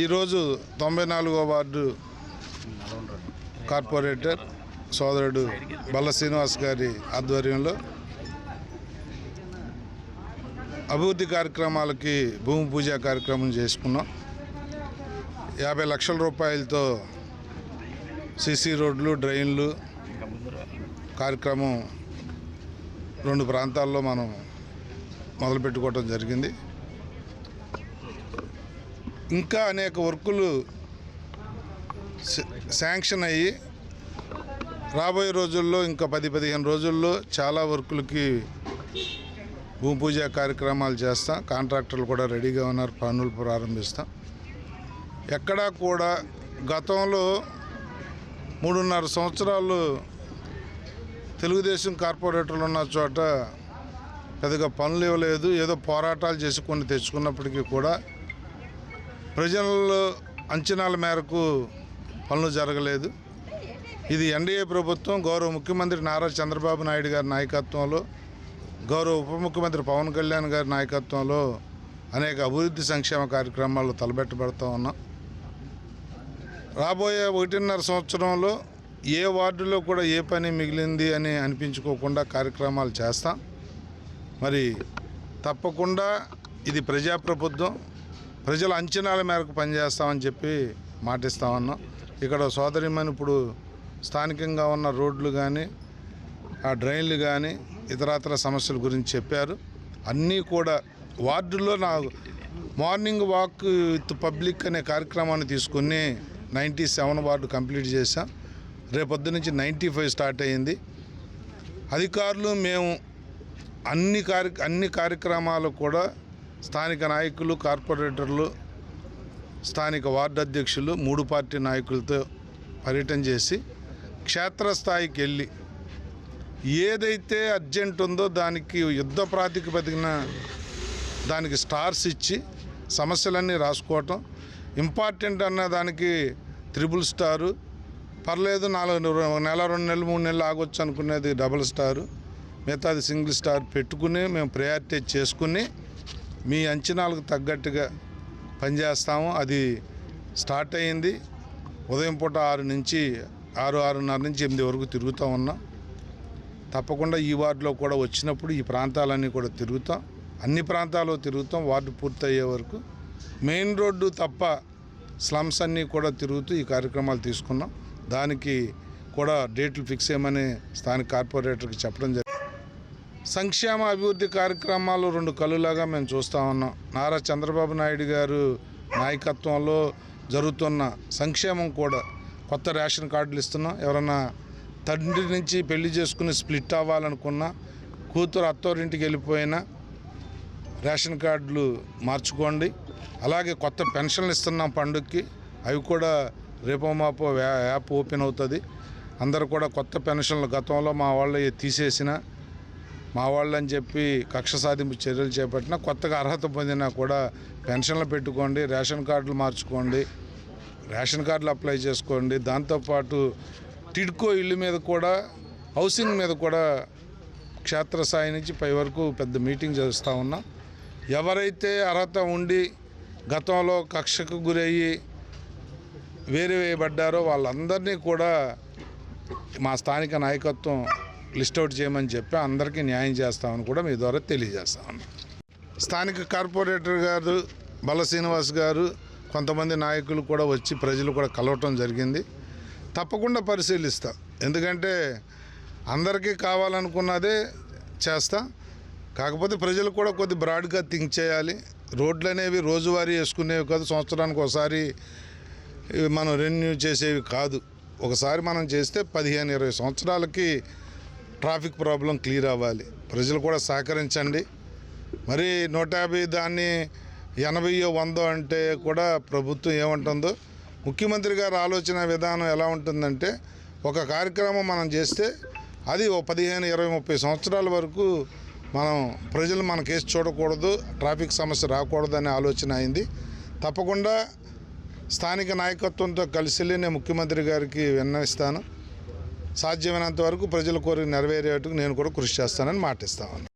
ఈరోజు తొంభై నాలుగో వార్డు కార్పొరేటర్ సోదరుడు బల్ల శ్రీనివాస్ గారి ఆధ్వర్యంలో అభివృద్ధి కార్యక్రమాలకి భూమి పూజ కార్యక్రమం చేసుకున్నాం. యాభై లక్షల రూపాయలతో సిసి రోడ్లు డ్రైన్లు కార్యక్రమం రెండు ప్రాంతాల్లో మనం మొదలుపెట్టుకోవటం జరిగింది. ఇంకా అనేక వర్కులు శాంక్షన్ అయ్యి రాబోయే రోజుల్లో ఇంకా పది పదిహేను రోజుల్లో చాలా వర్కులకి భూమి పూజ కార్యక్రమాలు చేస్తాం. కాంట్రాక్టర్లు కూడా రెడీగా ఉన్నారు. పనులు ప్రారంభిస్తాం. ఎక్కడా కూడా గతంలో మూడున్నర సంవత్సరాలు తెలుగుదేశం కార్పొరేటర్లు ఉన్న చోట పెద్దగా పనులు ఇవ్వలేదు. ఏదో పోరాటాలు చేసుకొని తెచ్చుకున్నప్పటికీ కూడా ప్రజల అంచనాల మేరకు పనులు జరగలేదు. ఇది ఎన్డీఏ ప్రభుత్వం గౌరవ ముఖ్యమంత్రి నారా చంద్రబాబు నాయుడు గారి నాయకత్వంలో గౌరవ ఉప ముఖ్యమంత్రి పవన్ కళ్యాణ్ గారి నాయకత్వంలో అనేక అభివృద్ధి సంక్షేమ కార్యక్రమాలు తలబెట్టబడుతూ ఉన్నాం. రాబోయే ఒకటిన్నర సంవత్సరంలో ఏ వార్డులో కూడా ఏ పని మిగిలింది అని అనిపించుకోకుండా కార్యక్రమాలు చేస్తాం. మరి తప్పకుండా ఇది ప్రజాప్రభుత్వం ప్రజల అంచనాల మేరకు పనిచేస్తామని చెప్పి మాటిస్తా ఉన్నాం. ఇక్కడ సోదరిమని ఇప్పుడు స్థానికంగా ఉన్న రోడ్లు కానీ ఆ డ్రైన్లు కానీ ఇతరత్ర సమస్యల గురించి చెప్పారు. అన్నీ కూడా వార్డుల్లో నా మార్నింగ్ వాక్ విత్ పబ్లిక్ అనే కార్యక్రమాన్ని తీసుకుని నైంటీ సెవెన్ వార్డు కంప్లీట్ చేశాం. రేపొద్దు నుంచి నైంటీ ఫైవ్ స్టార్ట్ అయ్యింది. అధికారులు మేము అన్ని కార్య అన్ని కార్యక్రమాలు కూడా స్థానిక నాయకులు కార్పొరేటర్లు స్థానిక వార్డు అధ్యక్షులు మూడు పార్టీ నాయకులతో పర్యటన చేసి క్షేత్రస్థాయికి వెళ్ళి ఏదైతే అర్జెంట్ ఉందో దానికి యుద్ధ ప్రాతిపదికన దానికి స్టార్స్ ఇచ్చి సమస్యలన్నీ రాసుకోవటం ఇంపార్టెంట్ అన్న దానికి త్రిబుల్ స్టారు పర్లేదు నాలుగు నెల రెండు నెలలు మూడు నెలలు ఆగొచ్చు అనుకునేది డబుల్ స్టారు మిగతాది సింగిల్ స్టార్ పెట్టుకుని మేము ప్రయారిటీ చేసుకుని మీ అంచనాలకు తగ్గట్టుగా పనిచేస్తాము. అది స్టార్ట్ అయ్యింది. ఉదయం పూట ఆరు నుంచి ఆరు ఆరున్నర నుంచి ఎనిమిది వరకు తిరుగుతూ ఉన్నాం. తప్పకుండా ఈ వార్డులో కూడా వచ్చినప్పుడు ఈ ప్రాంతాలన్నీ కూడా తిరుగుతాం. అన్ని ప్రాంతాల్లో తిరుగుతాం. వార్డు పూర్తయ్యే వరకు. మెయిన్ రోడ్డు తప్ప స్లమ్స్ అన్నీ కూడా తిరుగుతూ ఈ కార్యక్రమాలు తీసుకున్నాం. దానికి కూడా డేట్లు ఫిక్స్ చేయమని స్థానిక కార్పొరేటర్కి చెప్పడం జరిగింది. సంక్షేమ అభివృద్ధి కార్యక్రమాలు రెండు కళ్ళులాగా మేము చూస్తూ ఉన్నాం. నారా చంద్రబాబు నాయుడు గారు నాయకత్వంలో జరుగుతున్న సంక్షేమం కూడా కొత్త రేషన్ కార్డులు ఇస్తున్నాం. ఎవరన్నా తండ్రి నుంచి పెళ్ళి చేసుకుని స్ప్లిట్ అవ్వాలనుకున్నా కూతురు అత్తోరింటికి వెళ్ళిపోయినా రేషన్ కార్డులు మార్చుకోండి. అలాగే కొత్త పెన్షన్లు ఇస్తున్నాం పండుగకి. అవి కూడా రేపో మాపో యాప్ ఓపెన్ అవుతుంది. అందరు కూడా కొత్త పెన్షన్లు గతంలో మా వాళ్ళు తీసేసిన మా వాళ్ళని చెప్పి కక్ష సాధింపు చర్యలు చేపట్టిన కొత్తగా అర్హత పొందినా కూడా పెన్షన్లు పెట్టుకోండి రేషన్ కార్డులు మార్చుకోండి రేషన్ కార్డులు అప్లై చేసుకోండి. దాంతోపాటు టిడ్కో ఇల్లు మీద కూడా హౌసింగ్ మీద కూడా క్షేత్రస్థాయి నుంచి పై వరకు పెద్ద మీటింగ్ చేస్తూ ఉన్నాం. ఎవరైతే అర్హత ఉండి గతంలో కక్షకు గురయ్యి వేరు వేయబడ్డారో వాళ్ళందరినీ కూడా మా స్థానిక నాయకత్వం లిస్ట్ అవుట్ చేయమని చెప్పి అందరికీ న్యాయం చేస్తామని కూడా మీ ద్వారా తెలియజేస్తామని స్థానిక కార్పొరేటర్ గారు బల శ్రీనివాస్ గారు కొంతమంది నాయకులు కూడా వచ్చి ప్రజలు కూడా కలవటం జరిగింది. తప్పకుండా పరిశీలిస్తా. ఎందుకంటే అందరికీ కావాలనుకున్నదే చేస్తా. కాకపోతే ప్రజలు కూడా కొద్ది బ్రాడ్గా థింక్ చేయాలి. రోడ్లు అనేవి రోజువారీ వేసుకునేవి కాదు సంవత్సరానికి ఒకసారి మనం రెన్యూ చేసేవి కాదు. ఒకసారి మనం చేస్తే పదిహేను ఇరవై సంవత్సరాలకి ట్రాఫిక్ ప్రాబ్లం క్లియర్ అవ్వాలి. ప్రజలు కూడా సహకరించండి. మరి నూట యాభై దాన్ని ఎనభైయో వందో అంటే కూడా ప్రభుత్వం ఏమంటుందో ముఖ్యమంత్రి గారి ఆలోచన విధానం ఎలా ఉంటుందంటే ఒక కార్యక్రమం మనం చేస్తే అది ఓ పదిహేను ఇరవై ముప్పై సంవత్సరాల వరకు మనం ప్రజలు మన కేసు చూడకూడదు ట్రాఫిక్ సమస్య రాకూడదు అనే ఆలోచన అయింది. తప్పకుండా స్థానిక నాయకత్వంతో కలిసి నేను ముఖ్యమంత్రి గారికి విన్నవిస్తాను. సాధ్యమైనంత వరకు ప్రజల కోరిక నెరవేరేట్టుకు నేను కూడా కృషి చేస్తానని మాటిస్తాను